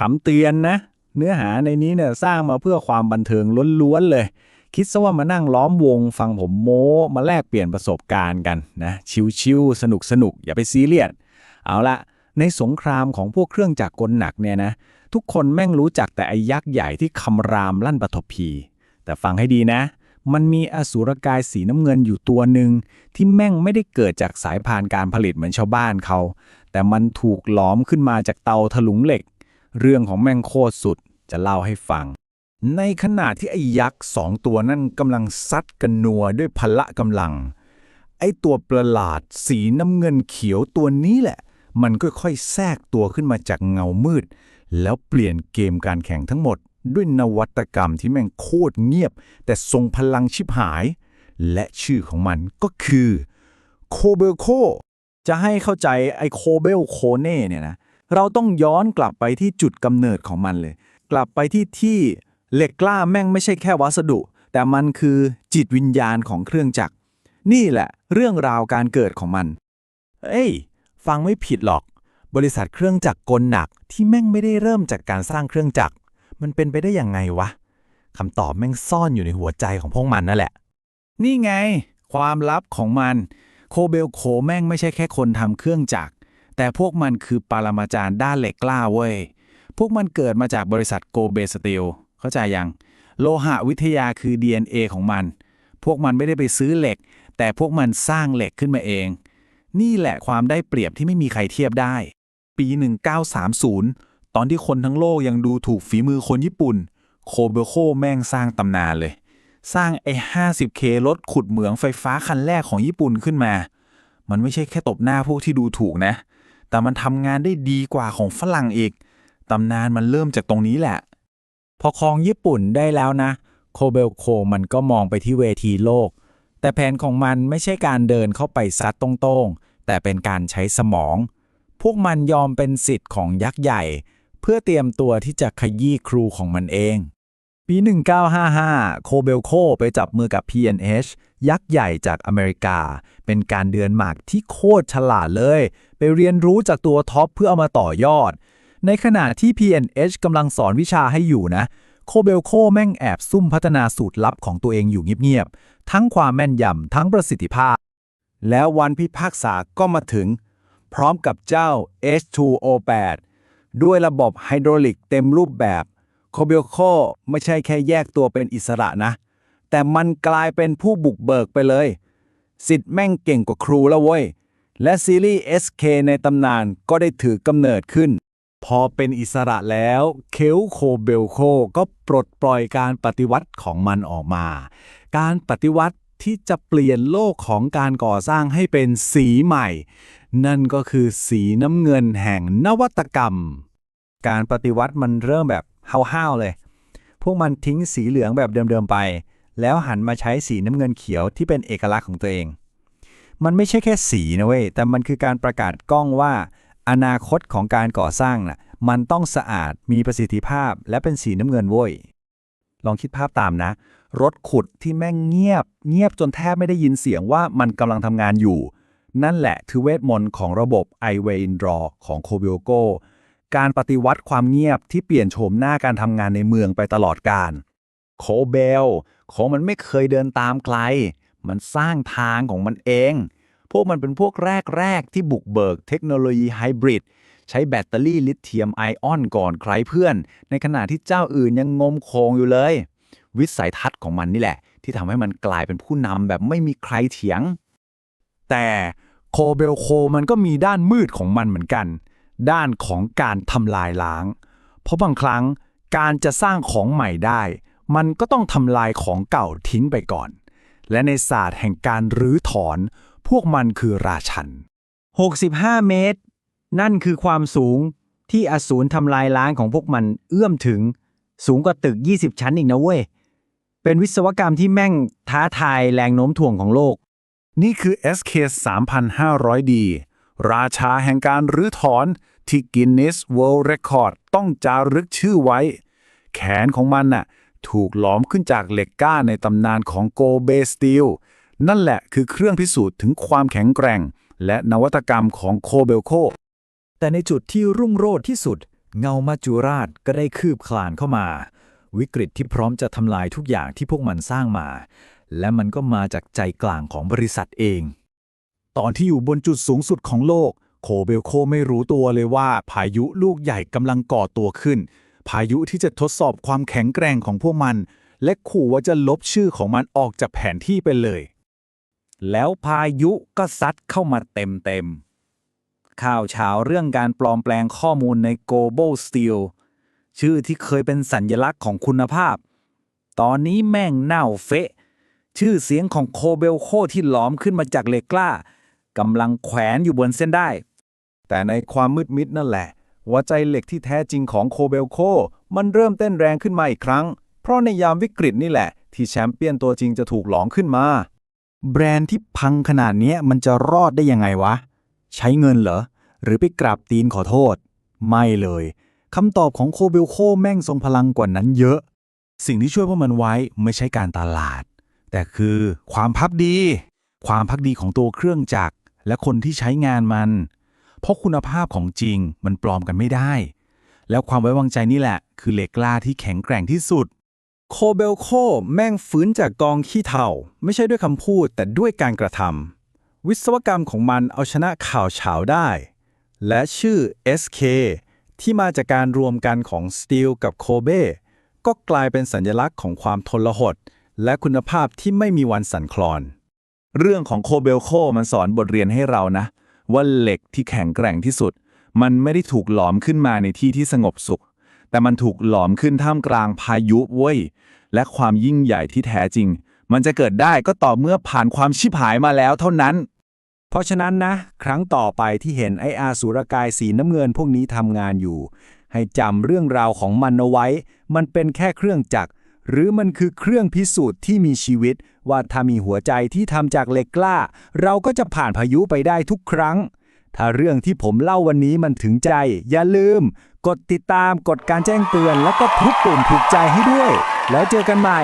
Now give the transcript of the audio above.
คำเตือนนะ เนื้อหาในนี้เนี่ยสร้างมาเพื่อความบันเทิงล้วนๆเลย คิดซะว่ามานั่งล้อมวงฟังผมโม้มาแลกเปลี่ยนประสบการณ์กันนะชิวๆสนุกๆอย่าไปซีเรียสเอาละในสงครามของพวกเครื่องจักรกลหนักเนี่ยนะทุกคนแม่งรู้จักแต่ไอ้ยักษ์ใหญ่ที่คำรามลั่นปฐพี แต่ฟังให้ดีนะ มันมีอสูรกายสีน้ำเงินอยู่ตัวหนึ่งที่แม่งไม่ได้เกิดจากสายพานการผลิตเหมือนชาวบ้านเขา แต่มันถูกหลอมขึ้นมาจากเตาถลุงเหล็ก เรื่องของแม่งโคตรสุดจะเล่าให้ฟัง ในขณะที่ไอ้ยักษ์สองตัวนั่นกำลังซัดกันนัวด้วยพละกำลัง ไอ้ตัวประหลาดสีน้ำเงินเขียวตัวนี้แหละ มันค่อยๆแทรกตัวขึ้นมาจากเงามืด แล้วเปลี่ยนเกมการแข่งทั้งหมด ด้วยนวัตกรรมที่แม่งโคตรเงียบ แต่ทรงพลังชิบหาย และชื่อของมันก็คือโคเบลโคจะให้เข้าใจไอ้โคเบลโคเน่เนี่ยนะ เราต้องย้อนกลับไปที่จุดกำเนิดของมันเลย กลับไปที่ที่เหล็กกล้าแม่งไม่ใช่แค่วัสดุ แต่มันคือจิตวิญญาณของเครื่องจักร นี่แหละ เรื่องราวการเกิดของมัน เอ้ย ฟังไม่ผิดหรอก บริษัทเครื่องจักรกลหนักที่แม่งไม่ได้เริ่มจากการสร้างเครื่องจักร มันเป็นไปได้ยังไงวะคำตอบแม่งซ่อนอยู่ในหัวใจของพวกมันนั่นแหละ นี่ไง ความลับของมัน โคเบลโคแม่งไม่ใช่แค่คนทำเครื่องจักร แต่พวกมันคือปรมาจารย์ด้านเหล็กกล้าเว้ย พวกมันเกิดมาจากบริษัทโกเบสตีลเข้าใจยัง โลหะวิทยาคือ DNA ของมัน พวกมันไม่ได้ไปซื้อเหล็ก แต่พวกมันสร้างเหล็กขึ้นมาเอง นี่แหละความได้เปรียบที่ไม่มีใครเทียบได้ ปี 1930 ตอนที่คนทั้งโลกยังดูถูกฝีมือคนญี่ปุ่น โคเบโคแม่งสร้างตำนานเลย สร้างไอ้ 50K รถขุดเหมืองไฟฟ้าคันแรกของญี่ปุ่นขึ้นมา มันไม่ใช่แค่ตบหน้าพวกที่ดูถูกนะ แต่มันทำงานได้ดีกว่าของฝรั่งอีก ตำนานมันเริ่มจากตรงนี้แหละ พอครองญี่ปุ่นได้แล้วนะ โคเบลโคมันก็มองไปที่เวทีโลก แต่แผนของมันไม่ใช่การเดินเข้าไปซัดตรงๆ แต่เป็นการใช้สมอง พวกมันยอมเป็นสิทธิ์ของยักษ์ใหญ่ เพื่อเตรียมตัวที่จะขยี้ครูของมันเอง ปี 1955 โคเบลโคไปจับมือกับ P&H ยักษ์ใหญ่จากอเมริกา เป็นการเดือนหมากที่โคตรฉลาดเลย ไปเรียนรู้จากตัวท็อปเพื่อเอามาต่อยอด ในขณะที่ P&H กำลังสอนวิชาให้อยู่นะโคเบลโคแม่งแอบซุ่มพัฒนาสูตรลับของตัวเองอยู่เงียบๆ ทั้งความแม่นยำทั้งประสิทธิภาพ แล้ววันพิพากษาก็มาถึง พร้อมกับเจ้า H2O8 ด้วยระบบไฮดรอลิกเต็มรูปแบบ โคเบลโคไม่ใช่แค่แยกตัวเป็นอิสระนะ แต่มันกลายเป็นผู้บุกเบิกไปเลยสิทธิ์แม่งเก่งกว่าครูแล้วเว้ย และซีรีส์ SK ในตำนานก็ได้ถือกำเนิดขึ้น พอเป็นอิสระแล้ว เคลโคเบลโคก็ปลดปล่อยการปฏิวัติของมันออกมา การปฏิวัติที่จะเปลี่ยนโลกของการก่อสร้างให้เป็นสีใหม่ นั่นก็คือสีน้ำเงินแห่งนวัตกรรม การปฏิวัติมันเริ่มแบบห้าวๆเลย พวกมันทิ้งสีเหลืองแบบเดิมๆไป แล้วหันมาใช้สีน้ำเงินเขียวที่เป็นเอกลักษณ์ของตัวเอง มันไม่ใช่แค่สีนะเว้ย แต่มันคือการประกาศกล้องว่า อนาคตของการก่อสร้างน่ะ มันต้องสะอาด มีประสิทธิภาพ และเป็นสีน้ำเงินเว้ย ลองคิดภาพตามนะ รถขุดที่แม่งเงียบ เงียบจนแทบไม่ได้ยินเสียงว่ามันกำลังทำงานอยู่ นั่นแหละคือเวทมนต์ของระบบ i w a y i n d r a w ของโคเบลโกการปฏิวัติความเงียบที่เปลี่ยนโฉมหน้าการทำงานในเมืองไปตลอดกาล โคเบลของมันไม่เคยเดินตามใคร มันสร้างทางของมันเอง พวกมันเป็นพวกแรก ๆ ที่บุกเบิกเทคโนโลยีไฮบริดใช้แบตเตอรี่ลิเธียมไอออนก่อนใครเพื่อน ในขณะที่เจ้าอื่นยังงมโคงอยู่เลย วิสัยทัศน์ของมันนี่แหละ ที่ทำให้มันกลายเป็นผู้นำแบบไม่มีใครเถียง แต่โคเบลโคมันก็มีด้านมืดของมันเหมือนกัน ด้านของการทำลายล้าง เพราะบางครั้งการจะสร้างของใหม่ได้ มันก็ต้องทำลายของเก่าทิ้งไปก่อน และในศาสตร์แห่งการรื้อถอน พวกมันคือราชัน 65 เมตร นั่นคือความสูงที่อสูรทำลายล้างของพวกมันเอื้อมถึง สูงกว่าตึก 20 ชั้นอีกนะเว้ย เป็นวิศวกรรมที่แม่งท้าทายแรงโน้มถ่วงของโลก นี่คือ SK 3500D ราชาแห่งการรื้อถอนที่ Guinness World Record ต้องจารึกชื่อไว้ แขนของมันน่ะ ถูกหลอมขึ้นจากเหล็กก้าในตำนานของโกเบสตีลนั่นแหละคือเครื่องพิสูจน์ถึงความแข็งแกร่ง และนวัตกรรมของโคเบลโค แต่ในจุดที่รุ่งโรจน์ที่สุด เงามัจจุราชก็ได้คืบคลานเข้ามา วิกฤตที่พร้อมจะทำลายทุกอย่างที่พวกมันสร้างมา และมันก็มาจากใจกลางของบริษัทเอง ตอนที่อยู่บนจุดสูงสุดของโลก โคเบลโคไม่รู้ตัวเลยว่าพายุลูกใหญ่กำลังก่อตัวขึ้น พายุที่จะทดสอบความแข็งแกร่งของพวกมัน และขู่ว่าจะลบชื่อของมันออกจากแผนที่ไปเลย แล้วพายุก็ซัดเข้ามาเต็มๆ ข่าวเช้าเรื่องการปลอมแปลงข้อมูลใน Global Steel ชื่อที่เคยเป็นสัญญลักษณ์ของคุณภาพ ตอนนี้แม่งเน่าเฟะ ชื่อเสียงของโคเบลโคที่หลอมขึ้นมาจากเหล็กกล้ากำลังแขวนอยู่บนเส้นได้ แต่ในความมืดมิดนั่นแหละ หัวใจเหล็กที่แท้จริงของโคเบลโค มันเริ่มเต้นแรงขึ้นมาอีกครั้ง เพราะในยามวิกฤตนี่แหละ ที่แชมเปี้ยนตัวจริงจะถูกหลอมขึ้นมา แบรนด์ที่พังขนาดนี้มันจะรอดได้ยังไงวะ ใช้เงินเหรอ หรือไปกราบตีนขอโทษ ไม่เลยคำตอบของโคเบลโคแม่งทรงพลังกว่านั้นเยอะ สิ่งที่ช่วยพวกมันไว้ไม่ใช่การตลาด แต่คือความพักดี ความพักดีของตัวเครื่องจักรและคนที่ใช้งานมัน เพราะคุณภาพของจริงมันปลอมกันไม่ได้ แล้วความไว้วางใจนี่แหละ คือเหล็กกล้าที่แข็งแกร่งที่สุด โคเบลโคแม่งฟื้นจากกองขี้เถ้าไม่ใช่ด้วยคำพูดแต่ด้วยการกระทำวิศวกรรมของมันเอาชนะข่าวเฉาได้ และชื่อ SK ที่มาจากการรวมกันของสตีลกับโคเบก็กลายเป็นสัญลักษณ์ของความทนหด และคุณภาพที่ไม่มีวันสั่นคลอน เรื่องของโคเบลโคมันสอนบทเรียนให้เรานะ ว่าเหล็กที่แข็งแกร่งที่สุด มันไม่ได้ถูกหลอมขึ้นมาในที่ที่สงบสุข แต่มันถูกหลอมขึ้นท่ามกลางพายุเว้ย และความยิ่งใหญ่ที่แท้จริง มันจะเกิดได้ก็ต่อเมื่อผ่านความชิบหายมาแล้วเท่านั้น เพราะฉะนั้นนะ ครั้งต่อไปที่เห็นไออาสุรกายสีน้ำเงินพวกนี้ทำงานอยู่ ให้จำเรื่องราวของมันเอาไว้ มันเป็นแค่เครื่องจักรหรือมันคือเครื่องพิสูจน์ที่มีชีวิต ว่าถ้ามีหัวใจที่ทำจากเหล็กกล้า เราก็จะผ่านพายุไปได้ทุกครั้ง ถ้าเรื่องที่ผมเล่าวันนี้มันถึงใจ อย่าลืม กดติดตามกดการแจ้งเตือน แล้วก็ทุกปุ่มถูกใจให้ด้วย แล้วเจอกันใหม่